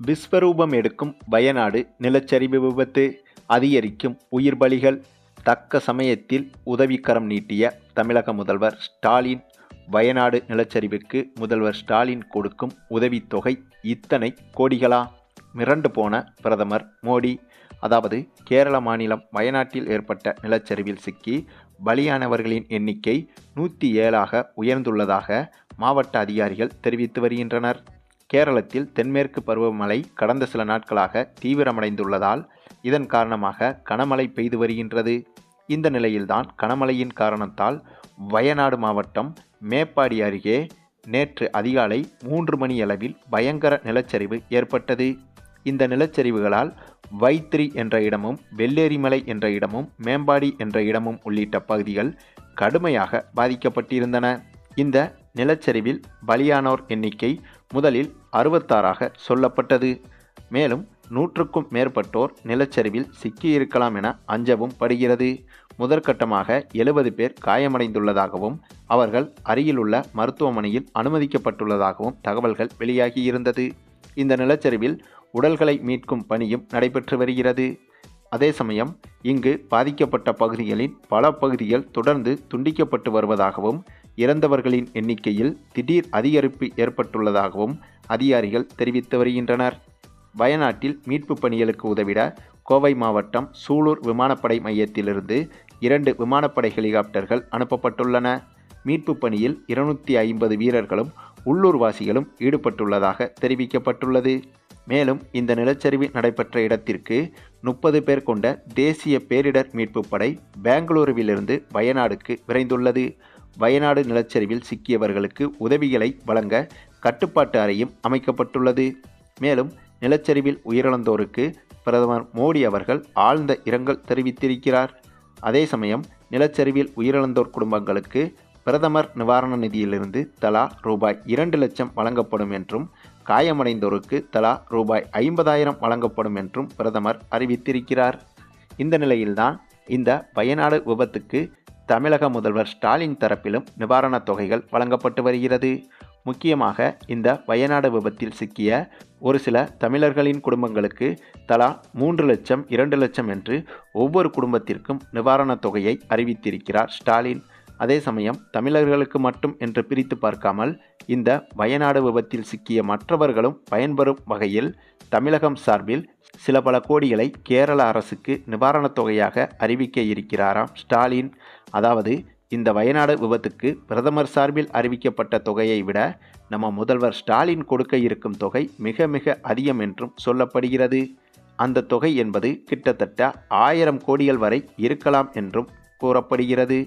விஸ்வரூபம் எடுக்கும் வயநாடு நிலச்சரிவு விபத்து அதிகரிக்கும் உயிர் பலிகள் தக்க சமயத்தில் உதவிக்கரம் நீட்டிய தமிழக முதல்வர் ஸ்டாலின் வயநாடு நிலச்சரிவுக்கு முதல்வர் ஸ்டாலின் கொடுக்கும் உதவித்தொகை இத்தனை கோடிகளா? மிரண்டு போன பிரதமர் மோடி அதாவது கேரள மாநிலம் வயநாட்டில் ஏற்பட்ட நிலச்சரிவில் சிக்கி பலியானவர்களின் எண்ணிக்கை நூற்றி ஏழாக உயர்ந்துள்ளதாக மாவட்ட அதிகாரிகள் தெரிவித்து வருகின்றனர். கேரளத்தில் தென்மேற்கு பருவமழை கடந்த சில நாட்களாக தீவிரமடைந்துள்ளதால் இதன் காரணமாக கனமழை பெய்து வருகின்றது. இந்த நிலையில்தான் கனமழையின் காரணத்தால் வயநாடு மாவட்டம் மேப்பாடி அருகே நேற்று அதிகாலை மூன்று மணி அளவில் பயங்கர நிலச்சரிவு ஏற்பட்டது. இந்த நிலச்சரிவுகளால் வைத்திரி என்ற இடமும் வெள்ளேரிமலை என்ற இடமும் மேம்பாடி என்ற இடமும் உள்ளிட்ட பகுதிகள் கடுமையாக பாதிக்கப்பட்டிருந்தன. இந்த நிலச்சரிவில் பலியானோர் எண்ணிக்கை முதலில் அறுபத்தாறாக சொல்லப்பட்டது. மேலும் நூற்றுக்கும் மேற்பட்டோர் நிலச்சரிவில் சிக்கியிருக்கலாம் என அஞ்சவும் படுகிறது. முதற்கட்டமாக எழுபது பேர் காயமடைந்துள்ளதாகவும் அவர்கள் அருகிலுள்ள மருத்துவமனையில் அனுமதிக்கப்பட்டுள்ளதாகவும் தகவல்கள் வெளியாகியிருந்தது இந்த நிலச்சரிவில் உடல்களை மீட்கும் பணியும் நடைபெற்று வருகிறது. அதே சமயம் இங்கு பாதிக்கப்பட்ட பகுதிகளின் பல பகுதிகள் தொடர்ந்து துண்டிக்கப்பட்டு வருவதாகவும் இறந்தவர்களின் எண்ணிக்கையில் திடீர் அதிகரிப்பு ஏற்பட்டுள்ளதாகவும் அதிகாரிகள் தெரிவித்து வருகின்றனர். வயநாட்டில் மீட்பு பணிகளுக்கு உதவிட கோவை மாவட்டம் சூலூர் விமானப்படை மையத்திலிருந்து இரண்டு விமானப்படை ஹெலிகாப்டர்கள் அனுப்பப்பட்டுள்ளன. மீட்பு பணியில் இருநூற்றி ஐம்பது வீரர்களும் உள்ளூர்வாசிகளும் ஈடுபட்டுள்ளதாக தெரிவிக்கப்பட்டுள்ளது. மேலும் இந்த நிலச்சரிவு நடைபெற்ற இடத்திற்கு முப்பது பேர் கொண்ட தேசிய பேரிடர் மீட்புப் படை பெங்களூருவிலிருந்து வயநாடுக்கு விரைந்துள்ளது. வயநாடு நிலச்சரிவில் சிக்கியவர்களுக்கு உதவிகளை வழங்க கட்டுப்பாட்டு அறையும் அமைக்கப்பட்டுள்ளது. மேலும் நிலச்சரிவில் உயிரிழந்தோருக்கு பிரதமர் மோடி அவர்கள் ஆழ்ந்த இரங்கல் தெரிவித்திருக்கிறார். அதே சமயம் நிலச்சரிவில் உயிரிழந்தோர் குடும்பங்களுக்கு பிரதமர் நிவாரண நிதியிலிருந்து தலா ரூபாய் இரண்டு லட்சம் வழங்கப்படும் என்றும் காயமடைந்தோருக்கு தலா ரூபாய் ஐம்பதாயிரம் வழங்கப்படும் என்றும் பிரதமர் அறிவித்திருக்கிறார். இந்த நிலையில்தான் இந்த வயநாடு விபத்துக்கு தமிழக முதல்வர் ஸ்டாலின் தரப்பிலும் நிவாரணத் தொகைகள் வழங்கப்பட்டு வருகிறது. முக்கியமாக இந்த வயநாடு விபத்தில் சிக்கிய ஒரு சில தமிழர்களின் குடும்பங்களுக்கு தலா மூன்று லட்சம் இரண்டு லட்சம் என்று ஒவ்வொரு குடும்பத்திற்கும் நிவாரணத் தொகையை அறிவித்திருக்கிறார் ஸ்டாலின். அதே சமயம் தமிழர்களுக்கு மட்டும் என்று பிரித்து பார்க்காமல் இந்த வயநாடு விபத்தில் சிக்கிய மற்றவர்களும் பயன்பெறும் வகையில் தமிழகம் சார்பில் சில பல கோடிகளை கேரள அரசுக்கு நிவாரணத் தொகையாக அறிவிக்க இருக்கிறாராம் ஸ்டாலின். அதாவது இந்த வயநாடு விபத்துக்கு பிரதமர் சார்பில் அறிவிக்கப்பட்ட தொகையை விட நம்ம முதல்வர் ஸ்டாலின் கொடுக்க இருக்கும் தொகை மிக மிக அதிகம் என்றும் சொல்லப்படுகிறது. அந்த தொகை என்பது கிட்டத்தட்ட ஆயிரம் கோடிகள் வரை இருக்கலாம் என்றும் கூறப்படுகிறது.